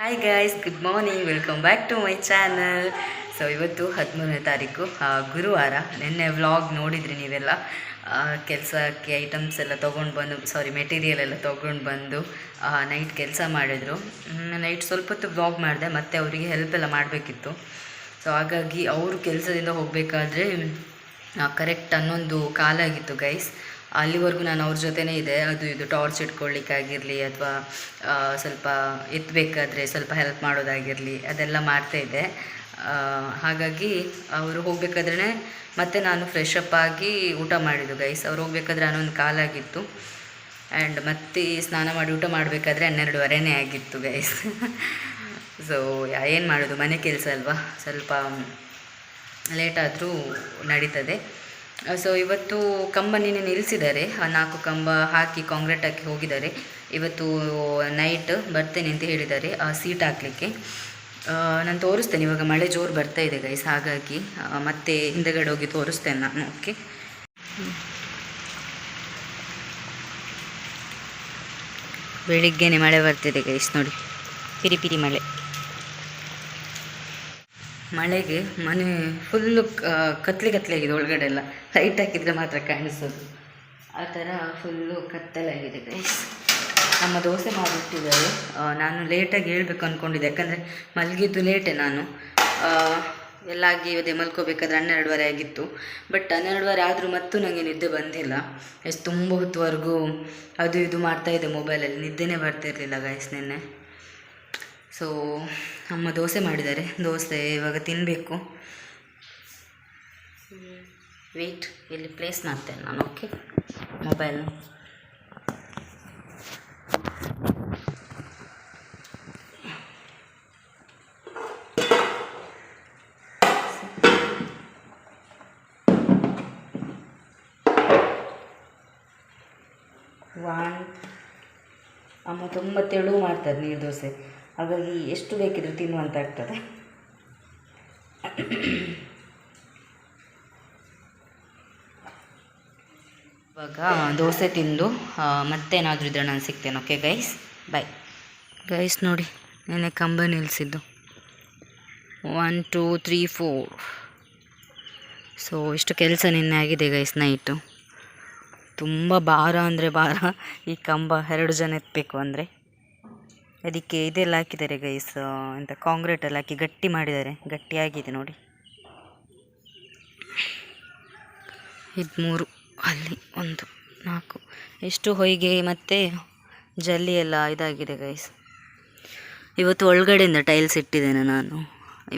Hi guys good morning welcome back to my channel so ಇವತ್ತು ಹದಿಮೂರನೇ ತಾರೀಕು ಗುರುವಾರ. ನಿನ್ನೆ ವ್ಲಾಗ್ ನೋಡಿದ್ರಿ ನೀವೆಲ್ಲ? ಕೆಲಸಕ್ಕೆ ಐಟಮ್ಸ್ ಎಲ್ಲ ತೊಗೊಂಡು ಬಂದು ಸಾರಿ ಮೆಟೀರಿಯಲ್ ಎಲ್ಲ ತೊಗೊಂಡು ಬಂದು ನೈಟ್ ಕೆಲಸ ಮಾಡಿದರು. ನೈಟ್ ಸ್ವಲ್ಪ ಹೊತ್ತು ವ್ಲಾಗ್ ಮಾಡಿದೆ, ಮತ್ತು ಅವರಿಗೆ ಹೆಲ್ಪ್ ಎಲ್ಲ ಮಾಡಬೇಕಿತ್ತು. ಸೊ ಹಾಗಾಗಿ ಅವರು ಕೆಲಸದಿಂದ ಹೋಗಬೇಕಾದ್ರೆ ಕರೆಕ್ಟ್ ಹನ್ನೊಂದು ಕಾಲಾಗಿತ್ತು ಗೈಸ್ ಅಲ್ಲಿವರೆಗೂ ನಾನು ಅವ್ರ ಜೊತೆನೇ ಇದೆ. ಅದು ಇದು ಟಾರ್ಚ್ ಇಟ್ಕೊಳ್ಳಿಕ್ಕಾಗಿರಲಿ ಅಥವಾ ಸ್ವಲ್ಪ ಎತ್ತಬೇಕಾದ್ರೆ ಸ್ವಲ್ಪ ಹೆಲ್ಪ್ ಮಾಡೋದಾಗಿರಲಿ ಅದೆಲ್ಲ ಮಾಡ್ತಾಯಿದ್ದೆ ಹಾಗಾಗಿ ಅವರು ಹೋಗಬೇಕಾದ್ರೆ ಮತ್ತೆ ನಾನು ಫ್ರೆಶ್ ಅಪ್ ಆಗಿ ಊಟ ಮಾಡಿದ್ದು ಗೈಸ್ ಅವ್ರು ಹೋಗ್ಬೇಕಾದ್ರೆ ಹನ್ನೊಂದು ಕಾಲಾಗಿತ್ತು. ಆ್ಯಂಡ್ ಮತ್ತೆ ಸ್ನಾನ ಮಾಡಿ ಊಟ ಮಾಡಬೇಕಾದ್ರೆ ಹನ್ನೆರಡುವರೆನೇ ಆಗಿತ್ತು ಗೈಸ್ ಸೊ ಏನು ಮಾಡೋದು? ಮನೆ ಕೆಲಸ ಅಲ್ವಾ? ಸ್ವಲ್ಪ ಲೇಟ್ ಆದರೂ ನಡೀತದೆ. ಸೊ ಇವತ್ತು ಕಂಬ ನಿನ್ನೆ ನಿಲ್ಲಿಸಿದ್ದಾರೆ. ಆ, ನಾಲ್ಕು ಕಂಬ ಹಾಕಿ ಕಾಂಕ್ರೀಟ್ ಹಾಕಿ ಹೋಗಿದ್ದಾರೆ. ಇವತ್ತು ನೈಟ್ ಬರ್ತೇನೆ ಅಂತ ಹೇಳಿದ್ದಾರೆ. ಆ, ಸೀಟ್ ಹಾಕಲಿಕ್ಕೆ. ನಾನು ತೋರಿಸ್ತೇನೆ. ಇವಾಗ ಮಳೆ ಜೋರು ಬರ್ತಾ ಇದೆ ಗೈಸ್ ಹಾಗಾಗಿ ಮತ್ತೆ ಹಿಂದೆಗಡೆ ಹೋಗಿ ತೋರಿಸ್ತೇನೆ ನಾನು ಓಕೆ ಬೆಳಿಗ್ಗೆನೆ ಮಳೆ ಬರ್ತಿದೆ ಗೈಸ್ ನೋಡಿ. ಪಿರಿ ಪಿರಿ ಮಳೆ. ಮಳೆಗೆ ಮನೆ ಫುಲ್ಲು ಕತ್ಲೆ ಆಗಿದೆ ಒಳಗಡೆ ಎಲ್ಲ. ಲೈಟ್ ಹಾಕಿದ್ರೆ ಮಾತ್ರ ಕಾಣಿಸೋದು. ಆ ಥರ ಫುಲ್ಲು ಕತ್ತಲಾಗಿದೆ ಗೈಸ್ ನಮ್ಮ ದೋಸೆ ಮಾಡಿಬಿಟ್ಟಿದ್ದಾರೆ. ನಾನು ಲೇಟಾಗಿ ಹೇಳ್ಬೇಕು ಅಂದ್ಕೊಂಡಿದ್ದೆ ಯಾಕಂದರೆ ಮಲಗಿದ್ದು ಲೇಟೆ ನಾನು. ಎಲ್ಲ ಅದೇ ಮಲ್ಕೋಬೇಕಾದ್ರೆ ಹನ್ನೆರಡುವರೆ ಆಗಿತ್ತು. ಬಟ್ ಹನ್ನೆರಡುವರೆ ಆದರೂ ಮತ್ತು ನನಗೆ ನಿದ್ದೆ ಬಂದಿಲ್ಲ. ಎಷ್ಟು ತುಂಬ ಹೊತ್ತುವರೆಗೂ ಅದು ಇದು ಮಾಡ್ತಾಯಿದ್ದೆ ಮೊಬೈಲಲ್ಲಿ ನಿದ್ದೆನೇ ಬರ್ತಿರಲಿಲ್ಲ ಗಾಯಸ್ ನಿನ್ನೆ. ಸೊ ಅಮ್ಮ ದೋಸೆ ಮಾಡಿದ್ದಾರೆ. ದೋಸೆ ಇವಾಗ ತಿನ್ನಬೇಕು ವೆಯ್ಟ್ ಇಲ್ಲಿ ಪ್ಲೇಸ್ ಮಾಡ್ತೇನೆ ನಾನು ಓಕೆ ಮೊಬೈಲ್ ಅಮ್ಮ ತುಂಬ ತೆಳು ಮಾಡ್ತಾರೆ ನೀರು ದೋಸೆ. ಹಾಗಾಗಿ ಎಷ್ಟು ಬೇಕಿದ್ರೂ ತಿನ್ನುವಂತಾಗ್ತದೆ ಇವಾಗ ದೋಸೆ ತಿಂದು ಮತ್ತೇನಾದರೂ ಇದ್ರೆ ನಾನು ಸಿಗ್ತೇನೆ ಓಕೆ ಗೈಸ್ ಬಾಯ್ ಗೈಸ್ ನೋಡಿ ನೆನೆ ಕಂಬ ನಿಲ್ಲಿಸಿದ್ದು one two three four so ಇಷ್ಟು ಕೆಲಸ ನಿನ್ನೆ ಆಗಿದೆ ಗೈಸ್ ನೈಟು ತುಂಬ ಭಾರ ಅಂದರೆ ಭಾರ ಈ ಕಂಬ ಎರಡು ಜನ ಎತ್ತಬೇಕು ಅಂದರೆ. ಅದಕ್ಕೆ ಇದೆಲ್ಲ ಹಾಕಿದ್ದಾರೆ ಗೈಸ್ ಎಂತ ಕಾಂಕ್ರೀಟ್ ಎಲ್ಲ ಹಾಕಿ ಗಟ್ಟಿ ಮಾಡಿದ್ದಾರೆ. ಗಟ್ಟಿಯಾಗಿದೆ ನೋಡಿ. ಇದು ಮೂರು ಅಲ್ಲಿ ಒಂದು, ನಾಲ್ಕು. ಎಷ್ಟು ಹೊಯ್ಗೆ ಮತ್ತು ಜಲ್ಲಿ ಎಲ್ಲ ಇದಾಗಿದೆ ಗೈಸ್ ಇವತ್ತು ಒಳಗಡೆಯಿಂದ ಟೈಲ್ಸ್ ಇಟ್ಟಿದ್ದೇನೆ ನಾನು.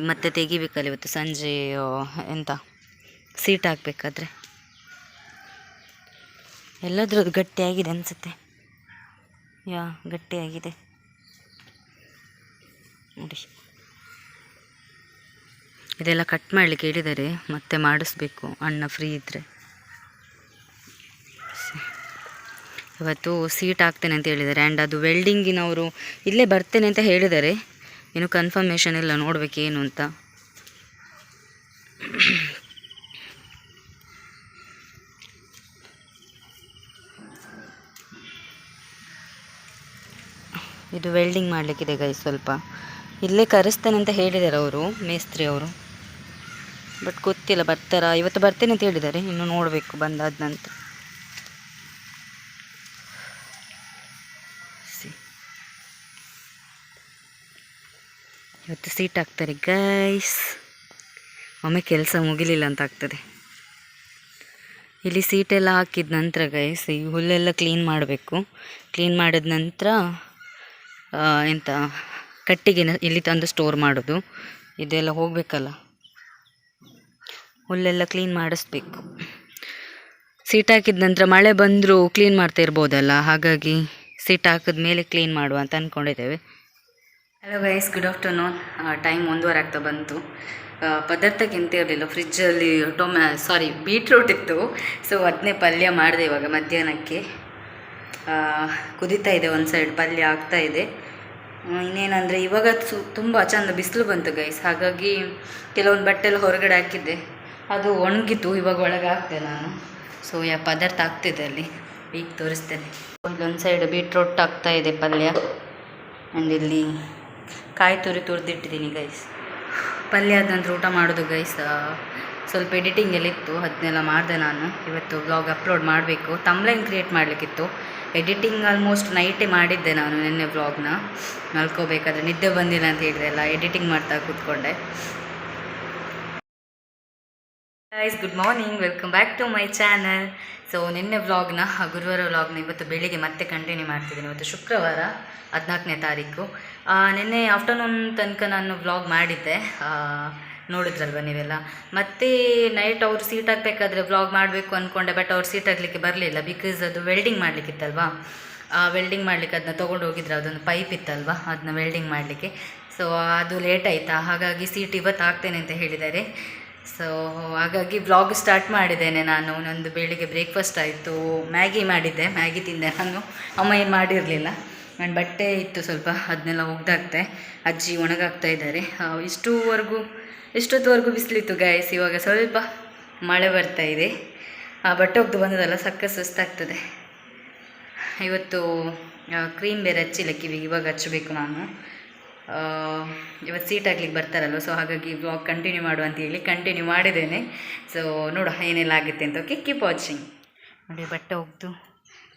ಮತ್ತೆ ತೆಗಿಬೇಕಲ್ಲ ಇವತ್ತು ಸಂಜೆ ಎಂತ ಸೀಟ್ ಹಾಕಬೇಕಾದ್ರೆ. ಎಲ್ಲದ್ರದ್ದು ಗಟ್ಟಿಯಾಗಿದೆ ಅನಿಸುತ್ತೆ. ಯಾ ಗಟ್ಟಿಯಾಗಿದೆ ನೋಡಿ ಇದೆಲ್ಲ ಕಟ್ ಮಾಡಲಿಕ್ಕೆ ಹೇಳಿದ್ದಾರೆ, ಮತ್ತೆ ಮಾಡಿಸ್ಬೇಕು, ಅಣ್ಣ ಫ್ರೀ ಇದ್ದರೆ ಇವತ್ತು ಸೀಟ್ ಹಾಕ್ತೇನೆ ಅಂತ ಹೇಳಿದ್ದಾರೆ ಆ್ಯಂಡ್ ಅದು ವೆಲ್ಡಿಂಗಿನವರು ಇಲ್ಲೇ ಬರ್ತೇನೆ ಅಂತ ಹೇಳಿದ್ದಾರೆ. ಏನು ಕನ್ಫರ್ಮೇಷನ್ ಇಲ್ಲ, ನೋಡಬೇಕೇನು ಅಂತ. ಇದು ವೆಲ್ಡಿಂಗ್ ಮಾಡಲಿಕ್ಕಿದೆ ಗೈ ಸ್ವಲ್ಪ. ಇಲ್ಲೇ ಕರೆಸ್ತೇನೆ ಅಂತ ಹೇಳಿದ್ದಾರೆ ಅವರು, ಮೇಸ್ತ್ರಿ ಅವರು. ಬಟ್ ಗೊತ್ತಿಲ್ಲ, ಬರ್ತಾರಾ? ಇವತ್ತು ಬರ್ತೇನೆ ಅಂತ ಹೇಳಿದ್ದಾರೆ ಇನ್ನು ನೋಡಬೇಕು ಬಂದಾದ ನಂತರ. ಇವತ್ತು ಸೀಟ್ ಹಾಕ್ತಾರೆ ಗೈಸ್ ಒಮ್ಮೆ ಕೆಲಸ ಮುಗಿಲಿಲ್ಲ ಅಂತ ಆಗ್ತದೆ. ಇಲ್ಲಿ ಸೀಟೆಲ್ಲ ಹಾಕಿದ ನಂತರ ಗೈಸ್ ಈ ಹುಲ್ಲೆಲ್ಲ ಕ್ಲೀನ್ ಮಾಡಬೇಕು. ಕ್ಲೀನ್ ಮಾಡಿದ ನಂತರ ಎಂತ ಕಟ್ಟಿಗೆ ಇಲ್ಲಿ ತಂದು ಸ್ಟೋರ್ ಮಾಡೋದು. ಇದೆಲ್ಲ ಹೋಗಬೇಕಲ್ಲ? ಹುಲ್ಲೆಲ್ಲ ಕ್ಲೀನ್ ಮಾಡಿಸ್ಬೇಕು. ಸೀಟ್ ಹಾಕಿದ ನಂತರ ಮಳೆ ಬಂದರೂ ಕ್ಲೀನ್ ಮಾಡ್ತಾ ಇರ್ಬೋದಲ್ಲ? ಹಾಗಾಗಿ ಸೀಟ್ ಹಾಕಿದ ಮೇಲೆ ಕ್ಲೀನ್ ಮಾಡುವ ಅಂತ ಅಂದ್ಕೊಂಡಿದ್ದೇವೆ hello guys good afternoon time ಒಂದೂವರೆ ಆಗ್ತಾ ಬಂತು. ಪದಾರ್ಥಕ್ಕೆ ಎಂತ ಇರಲಿಲ್ಲ ಫ್ರಿಜ್ಜಲ್ಲಿ ಟೊಮ್ಯಾ ಸಾರಿ ಬೀಟ್ರೂಟ್ ಇತ್ತು. ಸೊ ಅದನ್ನೇ ಪಲ್ಯ ಮಾಡಿದೆ ಇವಾಗ ಮಧ್ಯಾಹ್ನಕ್ಕೆ. ಕುದೀತಾ ಇದೆ ಒಂದು ಸೈಡ್ ಪಲ್ಯ ಆಗ್ತಾ ಇದೆ. ಇನ್ನೇನಂದರೆ ಇವಾಗ ಸು ತುಂಬ ಚಂದ ಬಿಸಿಲು ಬಂತು ಗೈಸ್ ಹಾಗಾಗಿ ಕೆಲವೊಂದು ಬಟ್ಟೆ ಎಲ್ಲ ಹೊರಗಡೆ ಹಾಕಿದ್ದೆ. ಅದು ಒಣಗಿತು, ಇವಾಗ ಒಳಗೆ ಹಾಕ್ತೆ ನಾನು. ಸೊ ಯಾ, ಪದಾರ್ಥ ಆಗ್ತಿದೆ ಅಲ್ಲಿ. ಈಗ ತೋರಿಸ್ತೇನೆ. ಇಲ್ಲೊಂದು ಸೈಡ್ ಬೀಟ್ರೋಟ್ ಆಗ್ತಾ ಇದೆ ಪಲ್ಯ. ಆ್ಯಂಡ್ ಇಲ್ಲಿ ಕಾಯಿ ತುರಿ ತುರಿದಿಟ್ಟಿದ್ದೀನಿ ಗೈಸ್ ಪಲ್ಯ ಆದ ಊಟ ಮಾಡೋದು ಗೈಸ್ ಸ್ವಲ್ಪ ಎಡಿಟಿಂಗ್ ಎಲ್ಲ ಇತ್ತು ಅದನ್ನೆಲ್ಲ ಮಾಡಿದೆ ನಾನು. ಇವತ್ತು ಬ್ಲಾಗ್ ಅಪ್ಲೋಡ್ ಮಾಡಬೇಕು. ತಮ್ಲೈನ್ ಕ್ರಿಯೇಟ್ ಮಾಡಲಿಕ್ಕಿತ್ತು. ಎಡಿಟಿಂಗ್ ಆಲ್ಮೋಸ್ಟ್ ನೈಟೇ ಮಾಡಿದ್ದೆ ನಾನು ನಿನ್ನೆ ವ್ಲಾಗ್ನ. ಮಲ್ಕೋಬೇಕಾದ್ರೆ ನಿದ್ದೆ ಬಂದಿಲ್ಲ ಅಂತ ಹೇಳಿದೆ ಅಲ್ಲ ಎಡಿಟಿಂಗ್ ಮಾಡ್ತಾ ಕೂತ್ಕೊಂಡೆ. Guys good morning welcome back to my channel so ನಿನ್ನೆ ವ್ಲಾಗ್ನ ಗುರುವಾರ ವ್ಲಾಗ್ನ ಇವತ್ತು ಬೆಳಿಗ್ಗೆ ಮತ್ತೆ ಕಂಟಿನ್ಯೂ ಮಾಡ್ತಿದ್ದೀನಿ. ಇವತ್ತು ಶುಕ್ರವಾರ ಹದಿನಾಲ್ಕನೇ ತಾರೀಕು. ನಿನ್ನೆ ಆಫ್ಟರ್ನೂನ್ ತನಕ ನಾನು ವ್ಲಾಗ್ ಮಾಡಿದ್ದೆ. ನೋಡಿದ್ರಲ್ವ ನೀವೆಲ್ಲ? ಮತ್ತೆ ನೈಟ್ ಅವ್ರು ಸೀಟ್ ಆಗಬೇಕಾದ್ರೆ ವ್ಲಾಗ್ ಮಾಡಬೇಕು ಅಂದ್ಕೊಂಡೆ ಬಟ್ ಅವ್ರು ಸೀಟ್ ಆಗಲಿಕ್ಕೆ ಬರಲಿಲ್ಲ ಬಿಕಾಸ್ ಅದು ವೆಲ್ಡಿಂಗ್ ಮಾಡಲಿಕ್ಕಿತ್ತಲ್ವಾ? ವೆಲ್ಡಿಂಗ್ ಮಾಡಲಿಕ್ಕೆ ಅದನ್ನ ತೊಗೊಂಡು ಹೋಗಿದ್ರು, ಅದೊಂದು ಪೈಪ್ ಇತ್ತಲ್ವ? ಅದನ್ನ ವೆಲ್ಡಿಂಗ್ ಮಾಡಲಿಕ್ಕೆ. ಸೊ ಅದು ಲೇಟ್ ಆಯಿತಾ? ಹಾಗಾಗಿ ಸೀಟ್ ಇವತ್ತು ಹಾಕ್ತೇನೆ ಅಂತ ಹೇಳಿದ್ದಾರೆ. ಸೊ ಹಾಗಾಗಿ ವ್ಲಾಗ್ ಸ್ಟಾರ್ಟ್ ಮಾಡಿದ್ದೇನೆ ನಾನು. ನಂದು ಬೆಳಿಗ್ಗೆ ಬ್ರೇಕ್ಫಾಸ್ಟ್ ಆಯಿತು. ಮ್ಯಾಗಿ ಮಾಡಿದ್ದೆ. ಮ್ಯಾಗಿ ತಿಂದೆ ನಾನು. ಅಮ್ಮ ಏನು ಮಾಡಿರಲಿಲ್ಲ. ನನ್ನ ಬಟ್ಟೆ ಇತ್ತು ಸ್ವಲ್ಪ, ಅದನ್ನೆಲ್ಲ ಒಗ್ದಾಕ್ತೆ. ಅಜ್ಜಿ ಒಣಗಾಗ್ತಾ ಇದ್ದಾರೆ. ಇಷ್ಟುವರೆಗೂ ಇಷ್ಟೊತ್ತುವರೆಗೂ ಬಿಸಿಲಿತ್ತು ಗಾಯಸ್ ಇವಾಗ ಸ್ವಲ್ಪ ಮಳೆ ಬರ್ತಾ ಇದೆ. ಆ ಬಟ್ಟೆ ಒಗ್ದು ಬಂದದಲ್ಲ ಸಕ್ಕ ಸುಸ್ತಾಗ್ತದೆ. ಇವತ್ತು ಕ್ರೀಮ್ ಬೇರೆ ಹಚ್ಚಿಲ್ಲ ಕಿವಿಗೆ, ಇವಾಗ ಹಚ್ಚಬೇಕು ನಾನು. ಇವತ್ತು ಸೀಟ್ ಆಗ್ಲಿಕ್ಕೆ ಬರ್ತಾರಲ್ವ ಸೊ ಹಾಗಾಗಿ ವ್ಲಾಗ್ ಕಂಟಿನ್ಯೂ ಮಾಡು ಅಂತ ಹೇಳಿ ಕಂಟಿನ್ಯೂ ಮಾಡಿದ್ದೇನೆ. ಸೊ ನೋಡು ಏನೆಲ್ಲ ಆಗುತ್ತೆ ಅಂತ. ಓಕೆ ಕೀಪ್ ವಾಚಿಂಗ್ ನೋಡಿ, ಬಟ್ಟೆ ಒಗ್ದು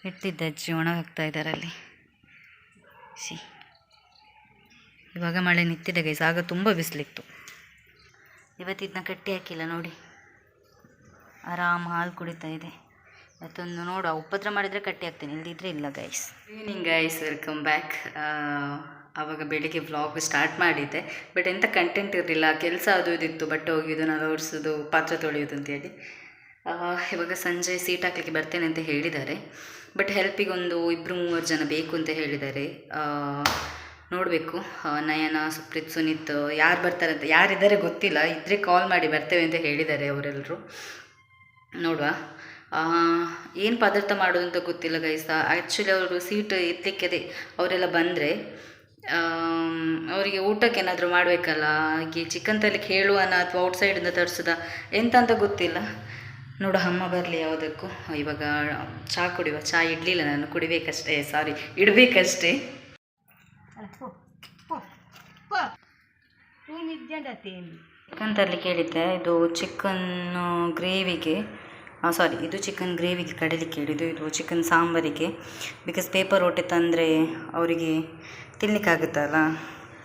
ಇಟ್ಟಿದ್ದ ಅಜ್ಜಿ ಒಣಗಾಗ್ತಾ ಇದ್ದಾರೆ ಅಲ್ಲಿ. ಸಿ ಇವಾಗ ಮಳೆ ನಿಂತಿದೆ ಗೈಸ್ ಆಗ ತುಂಬ ಬಿಸಿಲಿತ್ತು. ಇವತ್ತು ಇದನ್ನ ಕಟ್ಟಿ ಹಾಕಿಲ್ಲ, ನೋಡಿ. ಆರಾಮ್ ಹಾಲು ಕುಡಿತಾ ಇದೆ. ಮತ್ತೊಂದು ನೋಡುವ, ಉಪದ್ರ ಮಾಡಿದರೆ ಕಟ್ಟಿ ಹಾಕ್ತೀನಿ ಇಲ್ದಿದ್ರೆ ಇಲ್ಲ guys evening guys welcome back ಆವಾಗ ಬೆಳಿಗ್ಗೆ ವ್ಲಾಗ್ ಸ್ಟಾರ್ಟ್ ಮಾಡಿದ್ದೆ. ಬಟ್ ಎಂಥ ಕಂಟೆಂಟ್ ಇರಲಿಲ್ಲ, ಕೆಲಸ ಅದು ಇದಿತ್ತು ಬಟ್ಟೆ ಒಗೆಯೋದು ನಾನು ಓಡಿಸೋದು ಪಾತ್ರೆ ತೊಳೆಯೋದು ಅಂತೇಳಿ ಇವಾಗ ಸಂಜೆ ಸೀಟ್ ಹಾಕ್ಲಿಕ್ಕೆ ಬರ್ತೇನೆ ಅಂತ ಹೇಳಿದ್ದಾರೆ. ಬಟ್ ಹೆಲ್ಪಿಗೆ ಒಂದು ಇಬ್ಬರು ಮೂವರು ಜನ ಬೇಕು ಅಂತ ಹೇಳಿದ್ದಾರೆ. ನೋಡಬೇಕು. ನಯನ, ಸುಪ್ರೀತ್, ಸುನೀತ್, ಯಾರು ಬರ್ತಾರೆ ಅಂತ ಯಾರಿದ್ದಾರೆ ಗೊತ್ತಿಲ್ಲ. ಇದ್ದರೆ ಕಾಲ್ ಮಾಡಿ ಬರ್ತೇವೆ ಅಂತ ಹೇಳಿದ್ದಾರೆ ಅವರೆಲ್ಲರೂ ನೋಡುವ. ಏನು ಪದಾರ್ಥ ಮಾಡೋದು ಅಂತ ಗೊತ್ತಿಲ್ಲ ಗೈಸ ಆ್ಯಕ್ಚುಲಿ ಅವರು ಸೀಟ್ ಎತ್ತಲಿಕ್ಕೆ ಅವರೆಲ್ಲ ಬಂದರೆ ಅವರಿಗೆ ಊಟಕ್ಕೆ ಏನಾದರೂ ಮಾಡಬೇಕಲ್ಲ? ಹಾಗೆ ಚಿಕನ್ ತರಲಿಕ್ಕೆ ಹೇಳುವನ ಅಥವಾ ಔಟ್ಸೈಡಿಂದ ತರಿಸೋದ? ಎಂತ ಅಂತ ಗೊತ್ತಿಲ್ಲ. ನೋಡು, ಅಮ್ಮ ಬರಲಿ ಯಾವುದಕ್ಕೂ. ಇವಾಗ ಚಹಾ ಕುಡಿಯುವ ಚಹಾ ಇಡಲಿಲ್ಲ ನಾನು. ಕುಡಿಬೇಕಷ್ಟೇ. ಸಾರಿ ಇಡಬೇಕಷ್ಟೇ. ಚಿಕನ್ ಕೇಳಿದ್ದೆ ಇದು ಚಿಕನ್ ಗ್ರೇವಿಗೆ ಸಾರಿ ಇದು ಚಿಕನ್ ಗ್ರೇವಿಗೆ ಕಡೆಯಲ್ಲಿ ಕೇಳಿದ್ದು ಇದು ಚಿಕನ್ ಸಾಂಬಾರಿಗೆ. ಬಿಕಾಸ್ ಪೇಪರ್ ಹೊಟ್ಟೆ ತಂದರೆ ಅವರಿಗೆ ತಿನ್ನಲಿಕ್ಕಾಗುತ್ತಲ್ಲ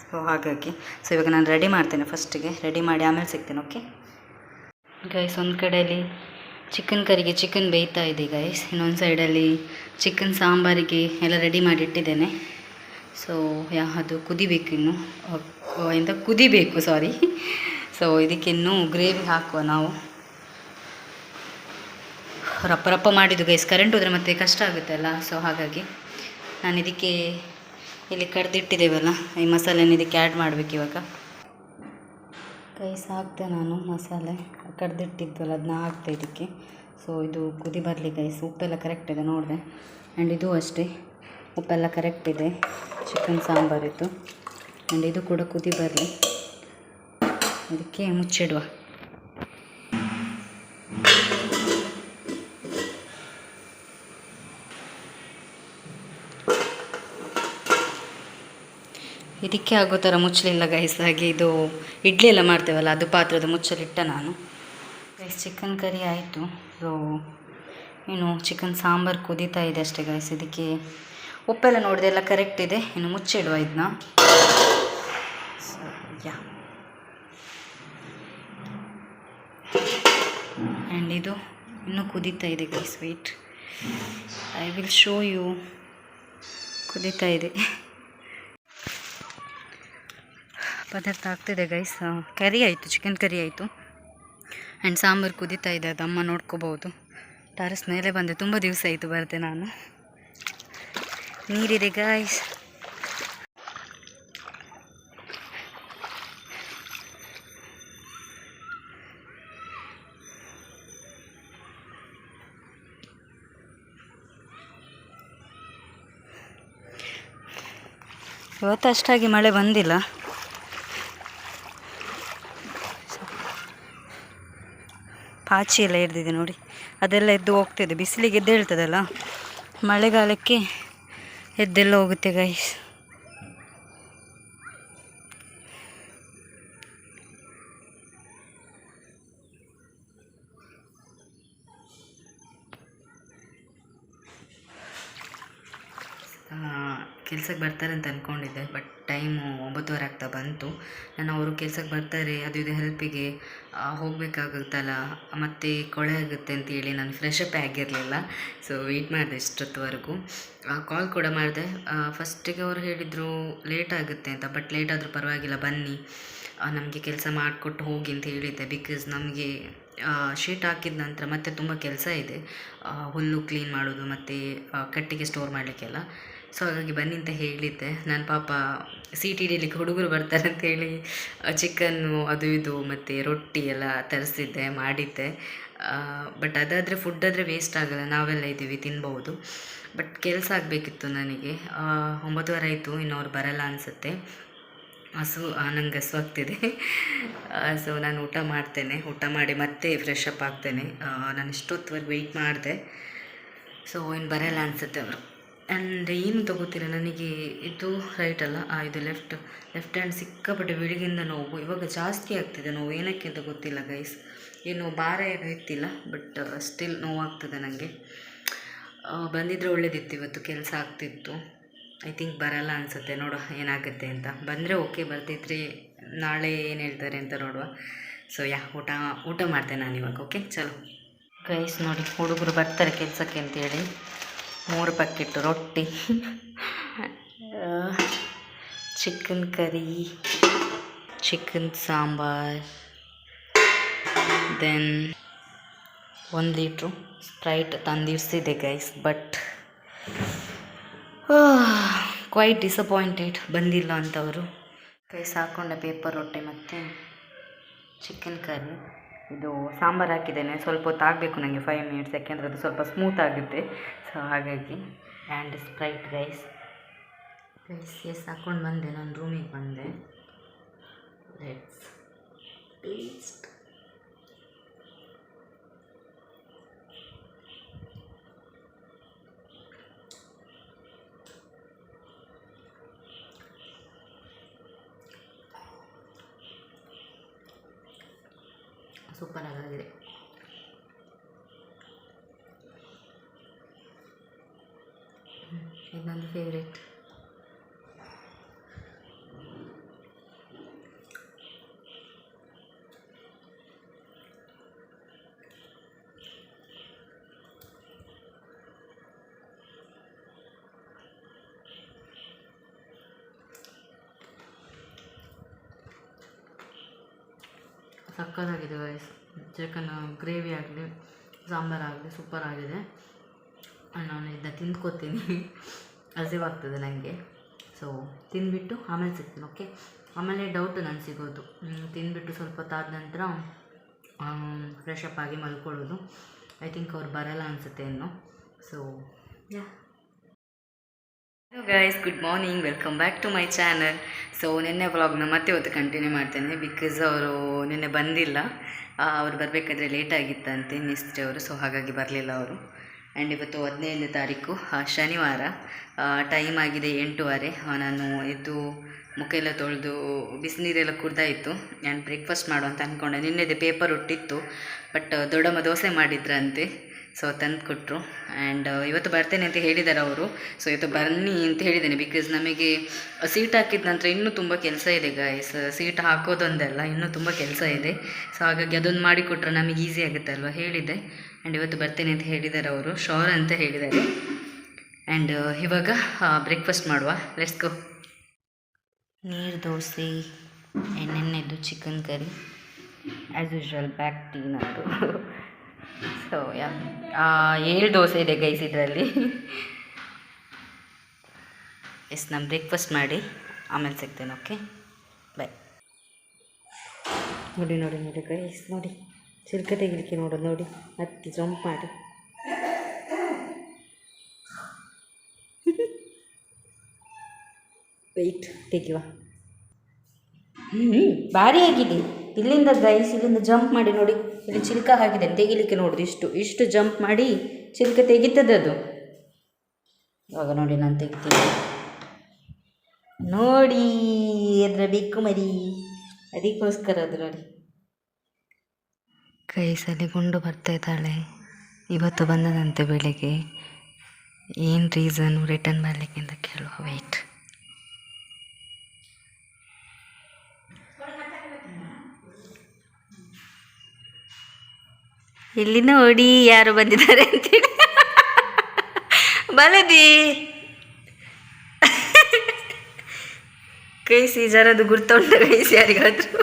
ಸೊ ಹಾಗಾಗಿ ಸೊ ಇವಾಗ ನಾನು ರೆಡಿ ಮಾಡ್ತೇನೆ ಫಸ್ಟಿಗೆ ರೆಡಿ ಮಾಡಿ ಆಮೇಲೆ ಸಿಗ್ತೇನೆ ಓಕೆ ಗೈಸ್ ಒಂದು ಕಡೆಯಲ್ಲಿ ಚಿಕನ್ ಕರಿಗೆ ಚಿಕನ್ ಬೇಯ್ತಾ ಇದೆ ಗೈಸ್ ಇನ್ನೊಂದು ಸೈಡಲ್ಲಿ ಚಿಕನ್ ಸಾಂಬಾರಿಗೆ ಎಲ್ಲ ರೆಡಿ ಮಾಡಿ ಇಟ್ಟಿದ್ದೇನೆ. ಸೊ ಯಾ, ಅದು ಕುದಿಬೇಕು ಇನ್ನು. ಎಂತ ಕುದಿಬೇಕು ಸಾರಿ ಸೊ ಇದಕ್ಕಿನ್ನು ಗ್ರೇವಿ ಹಾಕುವ ನಾವು. ರಪ್ಪ ರಪ್ಪ ಮಾಡಿದ್ದು ಗೈಸ್ ಕರೆಂಟ್ ಹೋದರೆ ಮತ್ತೆ ಕಷ್ಟ ಆಗುತ್ತೆ ಅಲ್ಲ? ಸೊ ಹಾಗಾಗಿ ನಾನು ಇದಕ್ಕೆ ಇಲ್ಲಿ ಕಡ್ದಿಟ್ಟಿದ್ದೇವಲ್ಲ? ಈ ಮಸಾಲೆನ ಇದಕ್ಕೆ ಆ್ಯಡ್ ಮಾಡಬೇಕು ಇವಾಗ. ಗೈಸ್ ಹಾಕ್ತೆ ನಾನು ಮಸಾಲೆ. ಕಡ್ದಿಟ್ಟಿದ್ವಲ್ಲ ಅದನ್ನ ಹಾಕ್ತೆ ಇದಕ್ಕೆ. ಸೊ ಇದು ಕುದಿ ಬರಲಿ ಗೈಸ್ ಉಪ್ಪೆಲ್ಲ ಕರೆಕ್ಟ್ ಇದೆ, ನೋಡಿದೆ. ಆ್ಯಂಡ್ ಇದು ಅಷ್ಟೇ. ಉಪ್ಪೆಲ್ಲ ಕರೆಕ್ಟ್ ಇದೆ. ಚಿಕನ್ ಸಾಂಬಾರಿತ್ತು ಆ್ಯಂಡ್ ಇದು ಕೂಡ ಕುದಿ ಬರಲಿ. ಅದಕ್ಕೆ ಮುಚ್ಚಿಡುವ. ಇದಕ್ಕೆ ಆಗೋ ಥರ ಮುಚ್ಚಲಿಲ್ಲ ಗೈಸ್ ಹಾಗೆ ಇದು ಇಡ್ಲಿ ಎಲ್ಲ ಮಾಡ್ತೇವಲ್ಲ, ಅದು ಪಾತ್ರದ ಮುಚ್ಚಲಿಟ್ಟ ನಾನು. ಗೈಸ್ ಚಿಕನ್ ಕರಿ ಆಯಿತು. ಸೊ ಏನು ಚಿಕನ್ ಸಾಂಬಾರು ಕುದೀತಾ ಇದೆ ಅಷ್ಟೇ ಗೈಸ್ ಇದಕ್ಕೆ ಉಪ್ಪೆಲ್ಲ ನೋಡಿದೆ ಎಲ್ಲ ಕರೆಕ್ಟ್ ಇದೆ. ಇನ್ನು ಮುಚ್ಚಿಡುವ ಇದನ್ನ ಯಾ ಆ್ಯಂಡ್ ಇದು ಇನ್ನೂ ಕುದೀತಾ ಇದೆ guys wait I will show you ಕುದೀತಾ ಇದೆ. ಪದಾರ್ಥ ಆಗ್ತಿದೆ ಗೈಸ್ ಕರಿ ಆಯಿತು ಚಿಕನ್ ಕರಿ ಆಯಿತು. ಆ್ಯಂಡ್ ಸಾಂಬಾರು ಕುದೀತಾ ಇದೆ ಅದು ಅಮ್ಮ ನೋಡ್ಕೋಬೋದು. ಟಾರಿಸ್ ಮೇಲೆ ಬಂದೆ, ತುಂಬ ದಿವಸ ಆಯಿತು ಬರ್ತೆ ನಾನು. ನೀರಿದೆ ಗಾಯ್ಸ್ ಇವತ್ತು ಅಷ್ಟಾಗಿ ಮಳೆ ಬಂದಿಲ್ಲ. ಪಾಚಿ ಎಲ್ಲ ಹಿಡ್ದಿದೆ ನೋಡಿ. ಅದೆಲ್ಲ ಎದ್ದು ಹೋಗ್ತಿದೆ. ಬಿಸಿಲಿಗೆ ಎದ್ದು ಹೇಳ್ತದಲ್ಲ, ಮಳೆಗಾಲಕ್ಕೆ ಎದ್ದೆಲ್ಲ ಹೋಗುತ್ತೆ ಗೈಸ್ ಕೆಲ್ಸಕ್ಕೆ ಬರ್ತಾರೆ ಅಂತ ಅಂದ್ಕೊಂಡಿದ್ದೆ ಬಟ್ ಒಂಬತ್ತುವರೆ ಆಗ್ತಾ ಬಂತು. ನಾನು ಅವರು ಕೆಲ್ಸಕ್ಕೆ ಬರ್ತಾರೆ, ಅದು ಇದು ಹೆಲ್ಪಿಗೆ ಹೋಗಬೇಕಾಗುತ್ತಲ್ಲ, ಮತ್ತು ಕೊಳೆ ಆಗುತ್ತೆ ಅಂತೇಳಿ ನಾನು ಫ್ರೆಶ್ ಅಪ್ ಆಗಿರಲಿಲ್ಲ. ಸೊ ವೆಯ್ಟ್ ಮಾಡಿದೆ ಇಷ್ಟೊತ್ತುವರೆಗೂ. ಕಾಲ್ ಕೂಡ ಮಾಡಿದೆ. ಫಸ್ಟಿಗೆ ಅವರು ಹೇಳಿದರು ಲೇಟ್ ಆಗುತ್ತೆ ಅಂತ ಬಟ್ ಲೇಟ್ ಆದರೂ ಪರವಾಗಿಲ್ಲ, ಬನ್ನಿ. ನಮಗೆ ಕೆಲಸ ಮಾಡಿಕೊಟ್ಟು ಹೋಗಿ ಅಂತ ಹೇಳಿದ್ದೆ ಬಿಕಾಸ್ ನಮಗೆ ಶೀಟ್ ಹಾಕಿದ ನಂತರ ಮತ್ತೆ ತುಂಬ ಕೆಲಸ ಇದೆ. ಹುಲ್ಲು ಕ್ಲೀನ್ ಮಾಡೋದು, ಮತ್ತು ಕಟ್ಟಿಗೆ ಸ್ಟೋರ್ ಮಾಡಲಿಕ್ಕೆಲ್ಲ. ಸೊ ಹಾಗಾಗಿ ಬನ್ನಿ ಅಂತ ಹೇಳಿದ್ದೆ. ನಾನು ಪಾಪ ಸಿ ಟಿ ಡಿಲಿಕ್ಕೆ ಹುಡುಗರು ಬರ್ತಾರೆ ಅಂತೇಳಿ ಚಿಕನ್ನು ಅದು ಇದು ಮತ್ತು ರೊಟ್ಟಿ ಎಲ್ಲ ತರಿಸಿದ್ದೆ, ಮಾಡಿದ್ದೆ. ಬಟ್ ಅದಾದರೆ ಫುಡ್ ಆದರೆ ವೇಸ್ಟ್ ಆಗಲ್ಲ. ನಾವೆಲ್ಲ ಇದ್ದೀವಿ, ತಿನ್ಬೋದು. ಬಟ್ ಕೆಲಸ ಆಗಬೇಕಿತ್ತು ನನಗೆ. ಒಂಬತ್ತು ಒಂಬತ್ತುವರೆ ಆಯಿತು ಇನ್ನು ಅವ್ರು ಬರಲ್ಲ ಅನಿಸುತ್ತೆ. ಹಸು, ನಂಗೆ ಹಸು ಆಗ್ತಿದೆ. ಸೊ ನಾನು ಊಟ ಮಾಡ್ತೇನೆ. ಊಟ ಮಾಡಿ ಮತ್ತೆ ಫ್ರೆಶ್ ಅಪ್ ಆಗ್ತೇನೆ. ನಾನು ಇಷ್ಟೊತ್ತುವರೆಗೆ ವೆಯ್ಟ್ ಮಾಡಿದೆ. ಸೊ ಇನ್ನು ಬರಲ್ಲ ಅನಿಸುತ್ತೆ ಅವರು. ಆ್ಯಂಡ್ ಏನು ತಗೋತಿಲ್ಲ ನನಗೆ ಇದು ರೈಟ್ ಅಲ್ಲ. ಆ, ಇದು ಲೆಫ್ಟ್ ಲೆಫ್ಟ್ ಹ್ಯಾಂಡ್ ಸಿಕ್ಕಾಪಟ್ಟೆ ಬೆಳಿಗ್ಗೆಯಿಂದ ನೋವು. ಇವಾಗ ಜಾಸ್ತಿ ಆಗ್ತಿದೆ ನೋವು. ಏನಕ್ಕೆ ಅಂತ ಗೊತ್ತಿಲ್ಲ ಗೈಸ್ ಏನು ಭಾರ ಏನು ಇತ್ತಿಲ್ಲ ಬಟ್ ಸ್ಟಿಲ್ ನೋವಾಗ್ತದೆ ನನಗೆ ಬಂದಿದ್ದರೆ ಒಳ್ಳೇದಿತ್ತು ಇವತ್ತು. ಕೆಲಸ ಆಗ್ತಿತ್ತು. ಐ ಥಿಂಕ್ ಬರಲ್ಲ ಅನಿಸುತ್ತೆ. ನೋಡುವ ಏನಾಗುತ್ತೆ ಅಂತ. ಬಂದರೆ ಓಕೆ ಬರ್ತಿದ್ರೆ ನಾಳೆ ಏನು ಹೇಳ್ತಾರೆ ಅಂತ ನೋಡುವ. ಸೊ ಯಾ ಊಟ ಊಟ ಮಾಡ್ತೇನೆ ನಾನು ಇವಾಗ ಓಕೆ ಚಲೋ. ಗೈಸ್ ನೋಡಿ ಹುಡುಗರು ಬರ್ತಾರೆ ಕೆಲಸಕ್ಕೆ ಅಂತೇಳಿ. ಮೂರು ಪ್ಯಾಕೆಟ್ ರೊಟ್ಟಿ chicken curry chicken sambar then ಒಂದು ಲೀಟ್ರು ಸ್ಪ್ರೈಟ್ ತಂದಿರಿಸಿದೆ ಗೈಸ್ ಬಟ್ ಕ್ವೈಟ್ ಡಿಸಪಾಯಿಂಟೆಡ್ ಬಂದಿಲ್ಲ ಅಂತವರು. ಗೈಸ್ ಹಾಕೊಂಡೆ ಪೇಪರ್ ರೊಟ್ಟೆ ಮತ್ತು ಚಿಕನ್ ಕರಿ ಇದು ಸಾಂಬಾರು ಹಾಕಿದ್ದೇನೆ. ಸ್ವಲ್ಪ ಹೊತ್ತು ಆಗಬೇಕು ನನಗೆ ಫೈವ್ ಮಿನಿಟ್ಸ್ ಯಾಕೆಂದರೆ ಅದು ಸ್ವಲ್ಪ ಸ್ಮೂತ್ ಆಗುತ್ತೆ. ಸೊ ಹಾಗಾಗಿ ಆ್ಯಂಡ್ ಸ್ಪ್ರೈಟ್ ರೈಸ್ ರೈಸ್ ಎಸ್ ಹಾಕ್ಕೊಂಡು ಬಂದೆ. ನಾನು ರೂಮಿಗೆ ಬಂದೆ. ಲೆಟ್ಸ್ ಟೇಸ್ಟ್ ಸೂಪರ್ ಆಗಿದೆ ಇದು ನನ್ನ ಫೇವ್ರೆಟ್ ಸಕ್ಕತ್ತಾಗಿದೆ ಗೈಸ್ ಚಿಕನ್ ಗ್ರೇವಿ ಆಗಲಿ ಸಾಂಬಾರಾಗಲಿ ಸೂಪರ್ ಆಗಿದೆ. ನಾನು ಇದನ್ನ ತಿಂದ್ಕೋತೀನಿ. ಹಸಿವಾಗ್ತದೆ ನನಗೆ ಸೊ ತಿಂದ್ಬಿಟ್ಟು ಆಮೇಲೆ ಸಿಗ್ತೀನಿ ಓಕೆ ಆಮೇಲೆ ಡೌಟ್ ನಾನು ಸಿಗೋದು. ತಿಂದ್ಬಿಟ್ಟು ಸ್ವಲ್ಪ ಹೊತ್ತಾದ ನಂತರ ಫ್ರೆಶ್ ಆಗಿ ಮಲ್ಕೊಳ್ಳೋದು. ಐ ಥಿಂಕ್ ಅವ್ರು ಬರಲ್ಲ ಅನಿಸುತ್ತೆ ಇನ್ನು. So ya guys good morning welcome back to my channel so ನಿನ್ನೆ ವ್ಲಾಗ್ನ ಮತ್ತೆ ಇವತ್ತು ಕಂಟಿನ್ಯೂ ಮಾಡ್ತೇನೆ ಬಿಕಾಸ್ ಅವರು ನಿನ್ನೆ ಬಂದಿಲ್ಲ. ಅವರು ಬರಬೇಕಾದ್ರೆ ಲೇಟ್ ಆಗಿತ್ತಂತೆ ಮಿಸ್ತ್ರಿ ಅವರು ಸೊ ಹಾಗಾಗಿ ಬರಲಿಲ್ಲ ಅವರು. ಆ್ಯಂಡ್ ಇವತ್ತು ಹದಿನೈದನೇ ತಾರೀಕು ಶನಿವಾರ. ಟೈಮ್ ಆಗಿದೆ ಎಂಟೂವರೆ. ನಾನು ಎದ್ದು ಮುಖ ಎಲ್ಲ ತೊಳೆದು ಬಿಸಿನೀರೆಲ್ಲ ಕುಡ್ದಾಯಿತು ಆ್ಯಂಡ್ ಬ್ರೇಕ್ಫಾಸ್ಟ್ ಮಾಡು ಅಂತ ಅಂದ್ಕೊಂಡೆ ನಿನ್ನೆದೇ ಪೇಪರ್ ಹುಟ್ಟಿತ್ತು ಬಟ್ ದೊಡ್ಡಮ್ಮ ದೋಸೆ ಮಾಡಿದ್ರಂತೆ. ಸೊ ತಂದು ಕೊಟ್ಟರು ಆ್ಯಂಡ್ ಇವತ್ತು ಬರ್ತೇನೆ ಅಂತ ಹೇಳಿದ್ದಾರೆ ಅವರು. ಸೊ ಇವತ್ತು ಬನ್ನಿ ಅಂತ ಹೇಳಿದ್ದೇನೆ. ಬಿಕಾಸ್ ನಮಗೆ ಸೀಟ್ ಹಾಕಿದ ನಂತರ ಇನ್ನೂ ತುಂಬ ಕೆಲಸ ಇದೆ ಗಾಯಸ್ ಸೀಟ್ ಹಾಕೋದೊಂದಲ್ಲ, ಇನ್ನೂ ತುಂಬ ಕೆಲಸ ಇದೆ. ಸೊ ಹಾಗಾಗಿ ಅದೊಂದು ಮಾಡಿಕೊಟ್ರೆ ನಮಗೆ ಈಸಿ ಆಗುತ್ತೆ ಅಲ್ವಾ? ಹೇಳಿದ್ದೆ. ಆ್ಯಂಡ್ ಇವತ್ತು ಬರ್ತೇನೆ ಅಂತ ಹೇಳಿದ್ದಾರೆ ಅವರು. ಶೋರ್ ಅಂತ ಹೇಳಿದ್ದಾರೆ ಆ್ಯಂಡ್ ಇವಾಗ ಬ್ರೇಕ್ಫಾಸ್ಟ್ ಮಾಡುವ. ಲೆಟ್ಸ್ ನೀರು dosa, ಎಣ್ಣೆಣ್ಣೆದು chicken curry as usual black tea so ya ಏಳು ದೋಸೆ ಇದೆ ಗೈಸ್ ಇದರಲ್ಲಿ. ಎಸ್ ನಾನು ಬ್ರೇಕ್ಫಾಸ್ಟ್ ಮಾಡಿ ಆಮೇಲೆ ಸಿಗ್ತೇನೆ ಓಕೆ ಬಾಯ್ ನೋಡಿ ನೋಡಿ ನೋಡಿ ಗೈಸ್ ನೋಡಿ. ಚಿಲ್ಕ ತೆಗಿಲಿಕ್ಕೆ ನೋಡೋದು ನೋಡಿ. ಹತ್ತಿ ಜಂಪ್ ಮಾಡಿ. ವೆಯ್ಟ್ ತೆಗಿವ ಹ್ಞೂ ಭಾರಿ ಆಗಿದೆ. ಇಲ್ಲಿಂದ ಗೈಸ್ ಇಲ್ಲಿಂದ ಜಂಪ್ ಮಾಡಿ ನೋಡಿ, ಇಲ್ಲಿ ಚಿಲ್ಕ ಹಾಕಿದೆ ತೆಗಿಲಿಕ್ಕೆ ನೋಡಿದೆ ಇಷ್ಟು ಇಷ್ಟು ಜಂಪ್ ಮಾಡಿ ಚಿಲ್ಕ ತೆಗಿತದೆ ಅದು. ಇವಾಗ ನೋಡಿ ನಾನು ತೆಗಿತೀನಿ. ನೋಡಿ, ಅದರ ಬೆಕ್ಕು ಮರಿ. ಅದಕ್ಕೋಸ್ಕರ ಅದು ನೋಡಿ. ಕೈಸಲ್ಲಿ ಗುಂಡು ಬರ್ತಾ ಇದ್ದಾಳೆ. ಇವತ್ತು ಬಂದದಂತೆ ಬೆಳಿಗ್ಗೆ. ಏನು ರೀಸನ್ ರಿಟರ್ನ್ ಮಾಡಲಿಕ್ಕೆ ಅಂತ ಕೇಳುವ ವೆಯ್ಟ್ ಇಲ್ಲಿ ನೋಡಿ ಯಾರು ಬಂದಿದ್ದಾರೆ ಅಂತೇಳಿ. ಬಲದಿ. ಕೈಸಿ ಜರದು ಗುರ್ತೊಂಡ ಕೈಸಿ ಯಾರಿಗಾದ್ರು.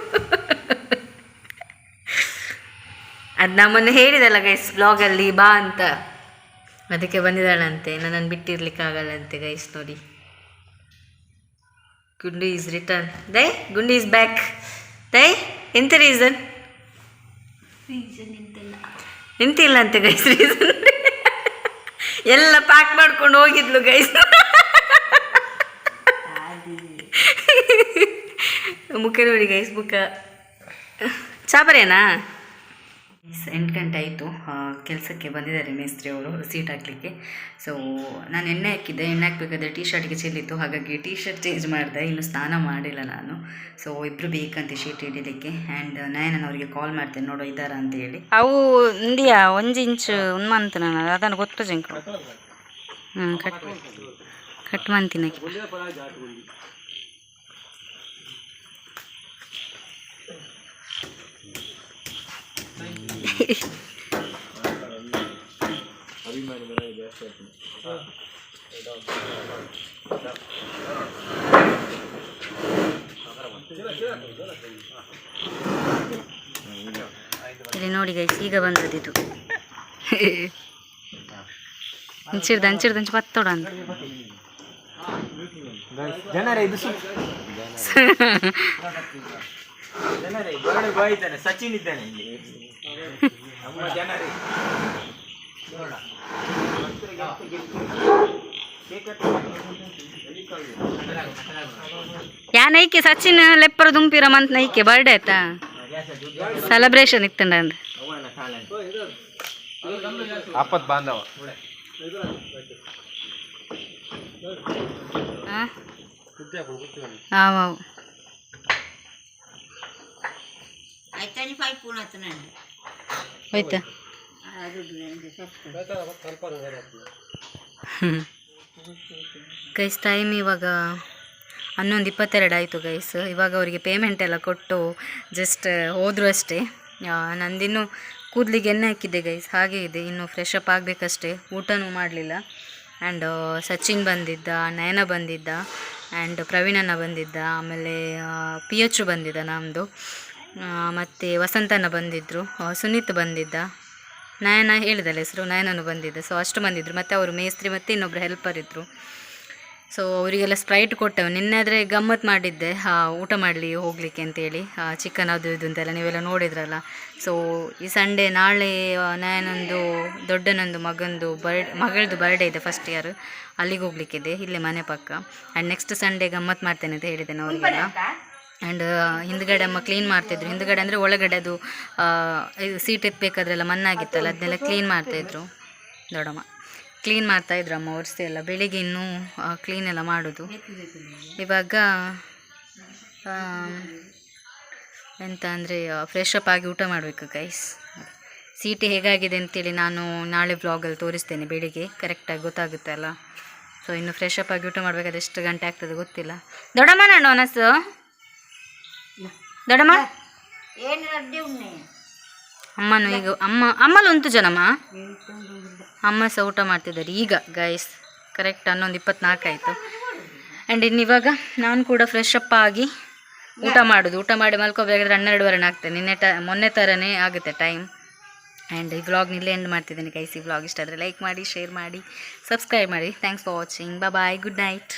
ಅದು ನಮ್ಮನ್ನು ಹೇಳಿದಲ್ಲ ಗೈಸ್ ಬ್ಲಾಗಲ್ಲಿ ಬಾ ಅಂತ. ಅದಕ್ಕೆ ಬಂದಿದ್ದಾಳಂತೆ, ನನ್ನನ್ನು ಬಿಟ್ಟಿರ್ಲಿಕ್ಕಾಗಲ್ಲಂತೆ ಗೈಸ್ ನೋಡಿ. ಗುಂಡು ಈಸ್ ರಿಟರ್ನ್ ದೈ, ಗುಂಡು ಈಸ್ ಬ್ಯಾಕ್ ದೈ, ಎಂತ ರೀಸನ್ ನಿಂತಿಲ್ಲ ಅಂತೆ ಗೈಸ್ ರೀಸನ್ ಎಲ್ಲ ಪ್ಯಾಕ್ ಮಾಡ್ಕೊಂಡು ಹೋಗಿದ್ಲು ಗೈಸ್ ಮುಖ ನೋಡಿ ಗೈಸ್ ಮುಖ. ಚಾಪರೇನಾ ಎಂಟು ಗಂಟೆ ಆಯಿತು ಕೆಲಸಕ್ಕೆ ಬಂದಿದ್ದಾರೆ ಮೇಸ್ತ್ರಿ ಅವರು, ಸೀಟ್ ಹಾಕಲಿಕ್ಕೆ. ಸೊ ನಾನು ಎಣ್ಣೆ ಹಾಕಿದ್ದೆ, ಎಣ್ಣೆ ಹಾಕಬೇಕಾದ್ರೆ ಟೀ ಶರ್ಟ್ಗೆ ಚೆಲ್ಲಿತ್ತು ಹಾಗಾಗಿ ಟೀ ಶರ್ಟ್ ಚೇಂಜ್ ಮಾಡಿದೆ, ಇನ್ನು ಸ್ನಾನ ಮಾಡಿಲ್ಲ ನಾನು. ಸೊ ಇಬ್ಬರು ಬೇಕಂತೆ ಶೀಟ್ ಹಿಡಿಲಿಕ್ಕೆ. ಆ್ಯಂಡ್ ನಾನು ಅವರಿಗೆ ಕಾಲ್ ಮಾಡ್ತೇನೆ ನೋಡೋ ಇದ್ದಾರ ಅಂತ ಹೇಳಿ ಅವು ಇಂಡಿಯಾ ಒಂದು ಇಂಚ್ ಮಂತ್ ನಾನು, ಅದನ್ನು ಗೊತ್ತು ಜಿಂಕ್. ಹ್ಞೂ ಕಟ್ ಕಟ್ ಮಂತಿನ ಇಲ್ಲಿ ನೋಡಿ ಗೈಸ್ ಈಗ ಬಂದದ್ದು ಇದು. ಹಂಚಿಡ್ದು ಹಂಚಿಡ್ದು ಹಂಚಿ ಪತ್ತೋಡ ಅಂತ ಜನರೇ ಇದು ಬಾಯ್ ಇದ್ದಾನೆ ಸಚಿನ್ ಇದ್ದಾನೆ ಇಲ್ಲಿ. ನಮ್ಮ ಜನರೇ ನೋಡ. ಯಾ ನೈಕೆ ಸಚಿನ್ ಲೆಪ್ಪರ ದುಂಪಿರ ಮಂತ್ ನೈಕೆ? ಬರ್ಡೇ ಆಯ್ತಾ? ಸೆಲೆಬ್ರೇಷನ್ ಇತ್ತಂಡ ಅಂದ. ಆಪತ್ ಬಾಂಧವ. ಹಾಂ ಹಾವು ಹೋಯ್ತಾ? ಗೈಸ್ ಟೈಮ್ ಇವಾಗ ಹನ್ನೊಂದು ಇಪ್ಪತ್ತೆರಡು ಆಯಿತು ಗೈಸ್ ಇವಾಗ ಅವರಿಗೆ ಪೇಮೆಂಟ್ ಎಲ್ಲ ಕೊಟ್ಟು ಜಸ್ಟ್ ಹೋದರು ಅಷ್ಟೇ. ನಂದಿನ್ನು ಕೂದಲಿಗೆ ಎಣ್ಣೆ ಹಾಕಿದ್ದೆ ಗೈಸ್ ಹಾಗೆ ಇದೆ. ಇನ್ನು ಫ್ರೆಶ್ ಅಪ್ ಆಗಬೇಕಷ್ಟೇ. ಊಟನೂ ಮಾಡಲಿಲ್ಲ. ಆ್ಯಂಡ್ ಸಚಿನ್ ಬಂದಿದ್ದ, ನಯನ ಬಂದಿದ್ದ ಆ್ಯಂಡ್ ಪ್ರವೀಣನ ಬಂದಿದ್ದ, ಆಮೇಲೆ ಪಿ ಎಚ್ ಬಂದಿದ್ದ ನಮ್ಮದು ಮತ್ತು ವಸಂತನ ಬಂದಿದ್ದರು ಸುನೀತ್ ಬಂದಿದ್ದ. ನಯನ ಹೇಳಿದಲ್ಲ ಹೆಸರು? ನಯನನು ಬಂದಿದ್ದ. ಸೊ ಅಷ್ಟು ಬಂದಿದ್ದರು ಮತ್ತು ಅವರು ಮೇಸ್ತ್ರಿ ಮತ್ತು ಇನ್ನೊಬ್ಬರು ಹೆಲ್ಪರ್ ಇದ್ದರು ಸೊ ಅವರಿಗೆಲ್ಲ ಸ್ಪ್ರೈಟ್ ಕೊಟ್ಟೆವು. ನಿನ್ನೆ ಆದರೆ ಗಮ್ಮತ್ತು ಮಾಡಿದ್ದೆ. ಊಟ ಮಾಡಲಿ, ಹೋಗಲಿಕ್ಕೆ ಅಂತೇಳಿ. ಚಿಕನ್ ಅದು ಇದು ಅಂತೆಲ್ಲ ನೀವೆಲ್ಲ ನೋಡಿದ್ರಲ್ಲ. ಸೊ ಈ ಸಂಡೇ ನಾಳೆ ನಯನೊಂದು, ದೊಡ್ಡನೊಂದು ದೊಡ್ಡನಂದು ಮಗಂದು ಬರ್ಡ್ ಮಗಳದು ಬರ್ಡೇ ಇದೆ ಫಸ್ಟ್ ಇಯರ್ ಅಲ್ಲಿಗೆ ಹೋಗ್ಲಿಕ್ಕಿದೆ. ಇಲ್ಲೇ ಮನೆ ಪಕ್ಕ. ಆ್ಯಂಡ್ ನೆಕ್ಸ್ಟ್ ಸಂಡೇ ಗಮ್ಮತ್ತು ಮಾಡ್ತೇನೆ ಅಂತ ಹೇಳಿದ್ದೇನೆ ಅವರಿಗೆಲ್ಲ. ಆ್ಯಂಡ್ ಹಿಂದ್ಗಡೆ ಅಮ್ಮ ಕ್ಲೀನ್ ಮಾಡ್ತಿದ್ರು. ಹಿಂದ್ಗಡೆ ಅಂದರೆ ಒಳಗಡೆ ಅದು ಇದು ಸೀಟ್ ಎತ್ತಬೇಕಾದ್ರೆಲ್ಲ ಮಣ್ಣಾಗಿತ್ತಲ್ಲ, ಅದನ್ನೆಲ್ಲ ಕ್ಲೀನ್ ಮಾಡ್ತಾಯಿದ್ರು ದೊಡ್ಡಮ್ಮ ಕ್ಲೀನ್ ಮಾಡ್ತಾಯಿದ್ರು ಅಮ್ಮ ಒರೆಸಿ ಎಲ್ಲ. ಬೆಳಿಗ್ಗೆ ಇನ್ನೂ ಕ್ಲೀನ್ ಎಲ್ಲ ಮಾಡೋದು. ಇವಾಗ ಎಂತ ಅಂದರೆ ಫ್ರೆಶ್ ಅಪ್ ಆಗಿ ಊಟ ಮಾಡಬೇಕು ಗೈಸ್ ಸೀಟಿ ಹೇಗಾಗಿದೆ ಅಂತೇಳಿ ನಾನು ನಾಳೆ ಬ್ಲಾಗಲ್ಲಿ ತೋರಿಸ್ತೇನೆ ಬೆಳಿಗ್ಗೆ. ಕರೆಕ್ಟಾಗಿ ಗೊತ್ತಾಗುತ್ತೆ ಅಲ್ಲ. ಸೊ ಇನ್ನು ಫ್ರೆಶ್ ಅಪ್ ಆಗಿ ಊಟ ಮಾಡಬೇಕಾದ್ರೆ ಎಷ್ಟು ಗಂಟೆ ಆಗ್ತದೆ ಗೊತ್ತಿಲ್ಲ. ದೊಡ್ಡಮ್ಮ, ನಾನು ಅನಸ್ಸು ದೊಡ್ಡಮ್ಮ? ಅಮ್ಮನು ಈಗ ಅಮ್ಮ ಅಮ್ಮಲ್ಲಿ ಉಂಟು ಜನಮ್ಮ ಅಮ್ಮ ಸಹ ಊಟ ಮಾಡ್ತಿದ್ದಾರೆ. ಈಗ ಗೈಸ್ ಕರೆಕ್ಟ್ ಹನ್ನೊಂದು ಇಪ್ಪತ್ನಾಲ್ಕು ಆಯಿತು. ಆ್ಯಂಡ್ ಇನ್ನು ಇವಾಗ ನಾನು ಕೂಡ ಫ್ರೆಶ್ ಅಪ್ ಆಗಿ ಊಟ ಮಾಡೋದು. ಊಟ ಮಾಡಿ ಮಲ್ಕೋಬೇಕಾದ್ರೆ ಹನ್ನೆರಡುವರೆನೇ ಆಗ್ತದೆ ನಿನ್ನೆ ಟ ಮೊನ್ನೆ ಥರನೇ ಆಗುತ್ತೆ ಟೈಮ್ ಆ್ಯಂಡ್ ಈ ವ್ಲಾಗ್ ಇಲ್ಲೇ ಎಂಡ್ ಮಾಡ್ತಿದ್ದೀನಿ ಗೈಸ್ ಈ ವ್ಲಾಗ್ ಇಷ್ಟ ಆದರೆ ಲೈಕ್ ಮಾಡಿ ಶೇರ್ ಮಾಡಿ ಸಬ್ಸ್ಕ್ರೈಬ್ ಮಾಡಿ. Thanks for watching bye good night